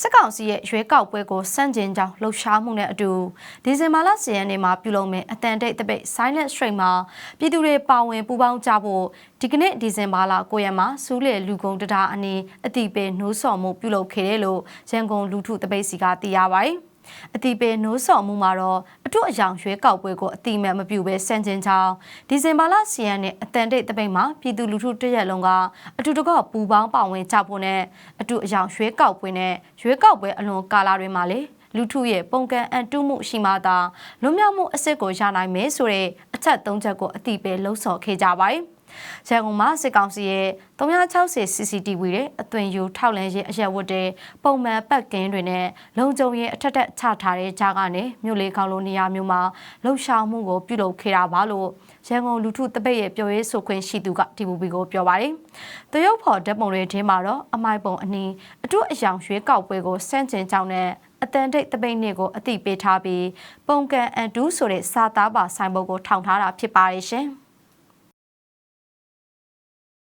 စစ်ကောင်စီရဲ့ရွေးကောက်ပွဲကိုစန့်ကျင်ကြောင်းလှုပ်ရှားမှုနဲ့အတူဒီဇင်ဘာလ10ရက်နေ့မှာပြုလုပ်မယ့်အတန်တိတ်တပိတ် Silent Stream မှာပြည်သူတွေပါဝင်ပူးပေါင်းကြဖို့ဒီကနေ့ဒီဇင်ဘာလ9ရက်မှာစူးလေလူကုန်တတာအနီးအတိပေနှိုးဆော်မှုပြုလုပ်ခဲ့တယ်လို့ရန်ကုန်လူထုတပိတ်စီကသိရပါတယ်။ အတိပေနှိုးဆော်မှုမှာတော့အထုအယောင်ရွေးကောက်ပွဲကိုအတိအမဲ့မပြုဘဲစန့်ကျင်ကြောင်းဒီဇင်ဘာလ10ရက်နေ့အတန်တိတ်တပိတ်မှာပြည်သူလူထုတရက်လုံးကအတူတကောပူပေါင်းပါဝင်ကြဖို့နဲ့အတူအယောင်ရွေးကောက်ပွဲနဲ့ရွေးကောက်ပွဲအလွန်ကာလတွေမှာလေ လူထုရဲ့ပုံကံအန်တုမှုရှိမှသာလွတ်မြောက်မှုအစ်စ်ကိုရနိုင်မယ်ဆိုတဲ့အချက်၃ချက်ကိုအတိပဲလှုံ့ဆော်ခဲ့ကြပါတယ်။ရန်ကုန်မှာစစ်ကောင်စီရဲ့360 CCTV တွေအသွင်ယူထောက်လန်းရေးအရက်ဝတ်တဲ့ပုံမှန်ပတ်ကင်းတွေနဲ့လုံခြုံရေးအထက်ထက်ချထားတဲ့ကြားကနေမြို့လေးကောင်းလိုနေရာမျိုးမှာလှုပ်ရှားမှုကိုပြုလုပ်ခဲ့တာပါလို့ရန်ကုန်လူထုတပိတ်ရဲ့ပြောရေးဆိုခွင့်ရှိသူက TVB ကိုပြောပါတယ်။တရုတ်ဖော်ဓာတ်ပုံတွေထဲမှာတော့အမိုက်ပုံအနီးအတုအယောင်ရွေးကောက်ပွဲကိုစန့်ကျင်ကြောင်းနဲ့ အတန်တိတ်တပိတ်နှစ်ကိုအတိပေးထားပြီးပုံကန်အန်တူးဆိုတဲ့စာသားပါဆိုင်ဘုတ်ကိုထောင်ထားတာဖြစ်ပါတယ်ရှင်။